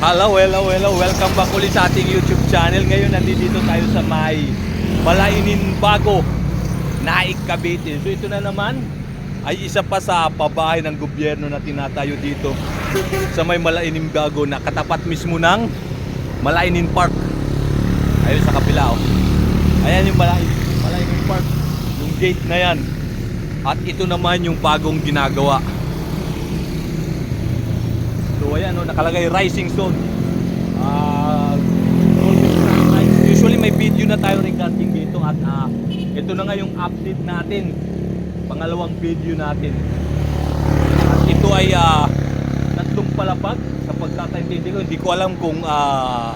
Hello, hello, hello. Welcome back ulit sa ating YouTube channel. Ngayon, nandito tayo sa may Malainin Bago, Naik, Cavite. So ito na naman ay isa pa sa pabahay ng gobyerno na tinatayo dito sa may Malainin Bago na katapat mismo ng Malainin Park. Ayun sa kapila oh. Ayan yung Malainin, Malainin Park. Yung gate na yan. At ito naman yung bagong ginagawa. So ayan, no, nakalagay rising zone. Ah, usually may video na tayo regarding dito at ah, ito na nga yung update natin. Pangalawang video natin. At ito ay ah, tatlong palapag sa pagkakaintindi ko. Hindi ko alam kung ah,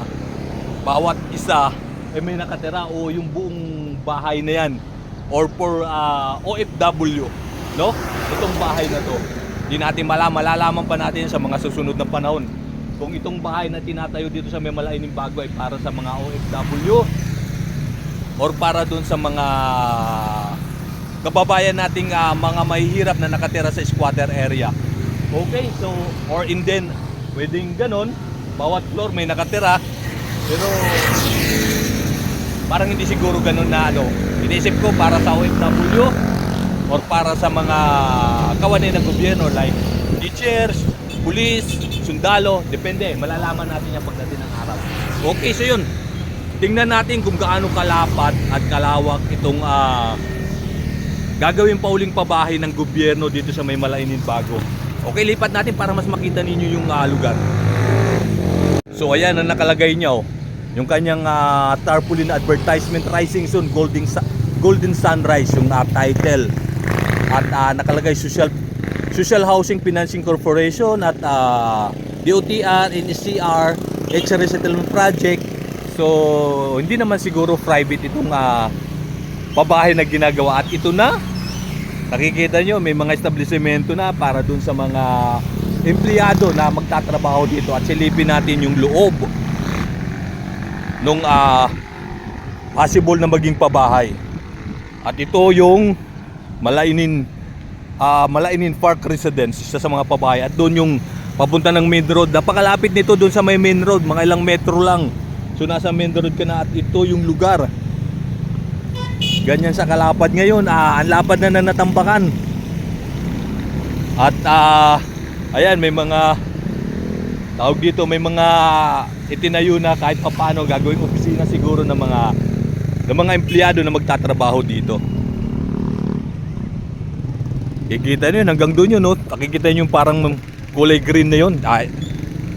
bawat isa ay may nakatira o yung buong bahay na yan or for ah, OFW no itong bahay na to hindi natin malaman malalaman pa natin sa mga susunod na panahon kung itong bahay na tinatayo dito sa may Malaining Bago ay para sa mga OFW or para doon sa mga kababayan nating ah, mga mahihirap na nakatira sa squatter area okay so or in then pwedeng ganon bawat floor may nakatira pero parang hindi siguro ganun na ano. Inisip ko para sa OFW or para sa mga kawanay ng gobyerno like teachers, police, sundalo, depende. Malalaman natin yan pagdating ng araw. Okay, so yun. Tingnan natin kung gaano kalapad at kalawak itong ah, gagawin pa uling pabahay ng gobyerno dito sa may Malainin Bago. Okay, lipat natin para mas makita ninyo yung ah, lugar. So ayan ang nakalagay niya oh. Yung kanyang ah, tarpaulin advertisement Rising Sun Golden Golden Sunrise yung ah, title. At ah, nakalagay Social Social Housing Financing Corporation at ah, DOTR, NSCR, HRA Settlement Project. So hindi naman siguro private itong ah, pabahay na ginagawa at ito na nakikita nyo may mga establishmento na para dun sa mga empleyado na magtatrabaho dito at silipin natin yung loob nung ah, possible na maging pabahay. At ito yung Malainin ah, Malainin Park Residence, isa sa mga pabahay. At doon yung papunta ng main road. Napakalapit nito doon sa may main road, mga ilang metro lang. So nasa main road ka na at ito yung lugar. Ganyan sa kalapad ngayon, ah, ang lapad na na natambakan. At ah, ayan may mga tawag dito may mga itinayo na kahit papaano gagawing opisina siguro ng mga ng mga empleyado na magtatrabaho dito. Kikita nyo yun, hanggang doon yun, no? Nakikita nyo yung parang kulay green na yun. Ay,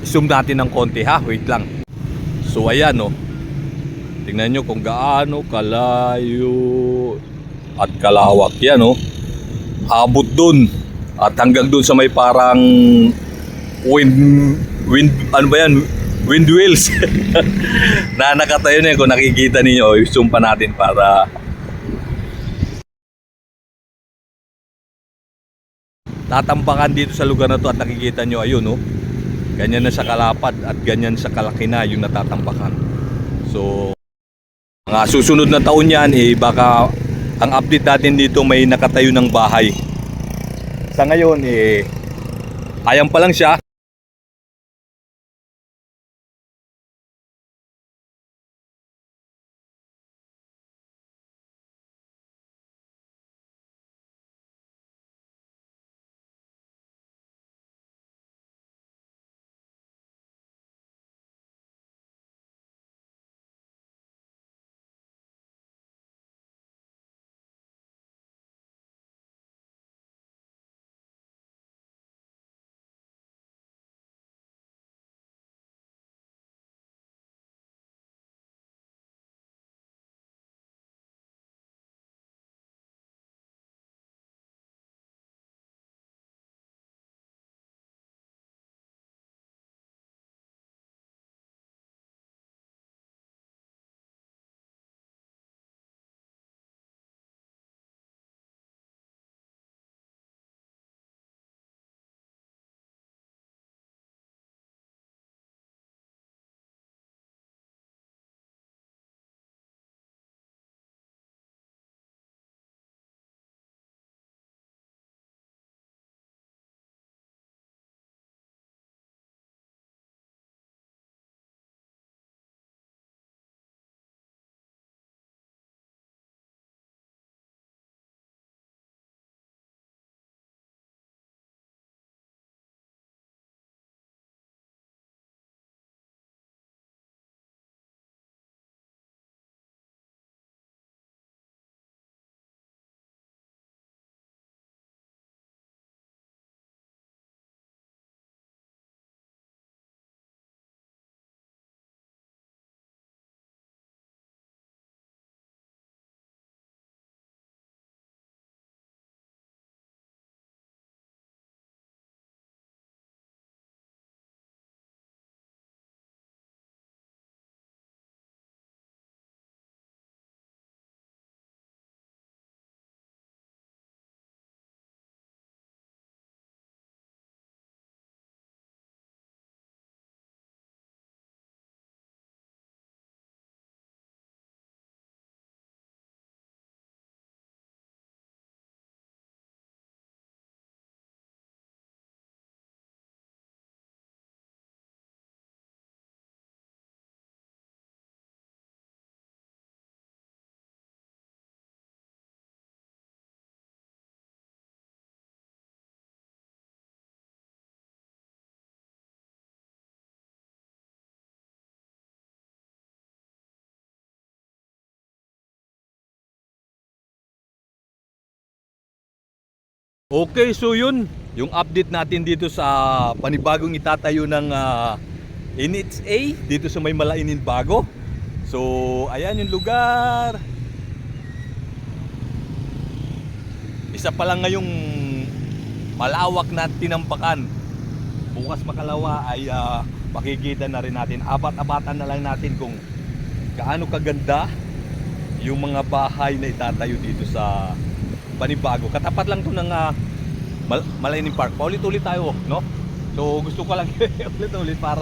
zoom natin ng konti ha, wait lang. So ayan, no? Tingnan nyo kung gaano kalayo at kalawak yan, no? Abot doon. At hanggang doon sa may parang wind, wind, ano ba yan? Wind wheels. na nakatayo na yun kung nakikita ninyo. I-zoom pa natin para tatambakan dito sa lugar na to at nakikita nyo ayun no ganyan na sa kalapad at ganyan sa kalaki na yung natatambakan. So mga susunod na taon yan eh baka ang update natin dito may nakatayo ng bahay. Sa ngayon eh ayan pa lang siya Okay, so yun, yung update natin dito sa panibagong itatayo ng uh, NHA dito sa may Malainin Bago. So, ayan yung lugar. Isa pa lang ngayong malawak na tinampakan. Bukas makalawa ay ah, makikita na rin natin. Abat-abatan na lang natin kung gaano kaganda yung mga bahay na itatayo dito sa panibago. Katapat lang to ng uh, Mal- Malaining Park. Paulit-ulit tayo, no? So gusto ko lang ulit-ulit para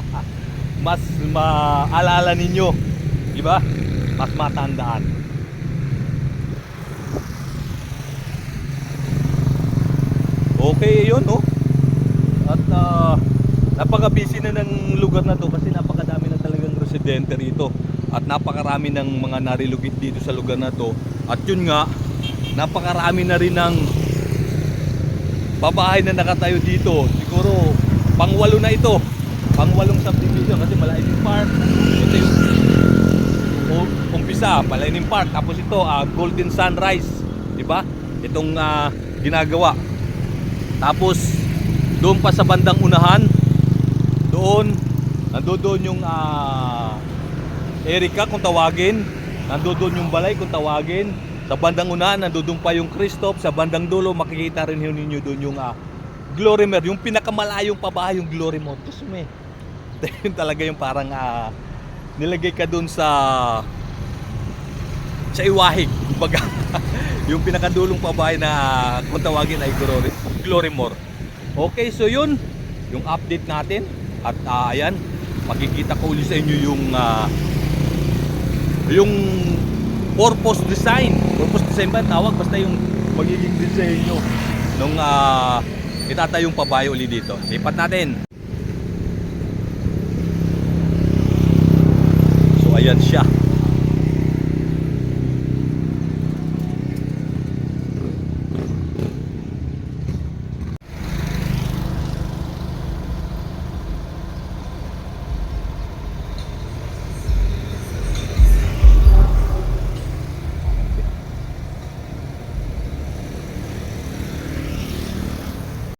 mas maalala ninyo, di ba? Mas matandaan. Okay, yun, no? At ah, napaka-busy na ng lugar na to kasi napakadami na talagang residente rito. At napakarami ng mga narilugit dito sa lugar na to. At yun nga, napakarami na rin ng babahay na nakatayo dito. Siguro pangwalo na ito. Pangwalong subdivision kasi Malaining Park. Ito yung umpisa, Malaining Park. Tapos ito, ah, Golden Sunrise. Di ba? Itong ah, ginagawa. Tapos doon pa sa bandang unahan, doon, nandoon yung ah, Erika kung tawagin. Nandoon yung balay kung tawagin. Sa bandang unahan, nandoon pa yung Christoph. Sa bandang dulo, makikita rin ninyo doon yung ah, Glorymer. Yung pinakamalayong pabahay yung mo eh. Yun talaga yung parang ah, nilagay ka doon sa sa iwahig. Kumbaga, yung pinakadulong pabahay na kung tawagin ay Glory, Glorymore. Okay, so yun, yung update natin. At ah, ayan, makikita ko ulit sa inyo yung ah, yung purpose design purpose design ba tawag basta yung magiging disenyo nung uh, itatayong pabayo uli dito. Lipat natin. So ayan siya.